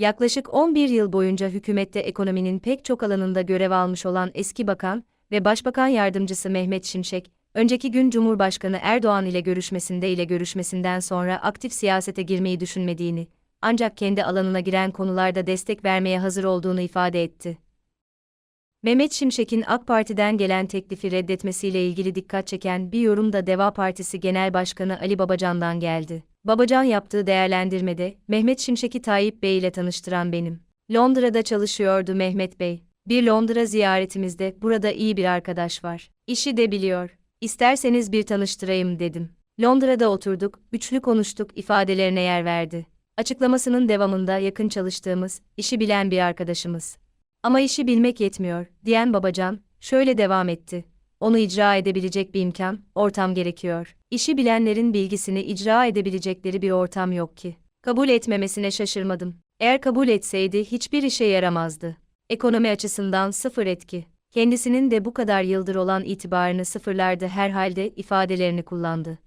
Yaklaşık 11 yıl boyunca hükümette ekonominin pek çok alanında görev almış olan eski bakan ve Başbakan Yardımcısı Mehmet Şimşek, önceki gün Cumhurbaşkanı Erdoğan ile görüşmesinde ile görüşmesinden sonra aktif siyasete girmeyi düşünmediğini, ancak kendi alanına giren konularda destek vermeye hazır olduğunu ifade etti. Mehmet Şimşek'in AK Parti'den gelen teklifi reddetmesiyle ilgili dikkat çeken bir yorum da Deva Partisi Genel Başkanı Ali Babacan'dan geldi. Babacan yaptığı değerlendirmede, Mehmet Şimşek'i Tayyip Bey ile tanıştıran benim. Londra'da çalışıyordu Mehmet Bey. Bir Londra ziyaretimizde burada iyi bir arkadaş var. İşi de biliyor. İsterseniz bir tanıştırayım dedim. Londra'da oturduk, üçlü konuştuk ifadelerine yer verdi. Açıklamasının devamında yakın çalıştığımız, işi bilen bir arkadaşımız. Ama işi bilmek yetmiyor, diyen Babacan, şöyle devam etti. Onu icra edebilecek bir imkan, ortam gerekiyor. İşi bilenlerin bilgisini icra edebilecekleri bir ortam yok ki. Kabul etmemesine şaşırmadım. Eğer kabul etseydi hiçbir işe yaramazdı. Ekonomi açısından sıfır etki. Kendisinin de bu kadar yıldır olan itibarını sıfırlardı herhalde ifadelerini kullandı.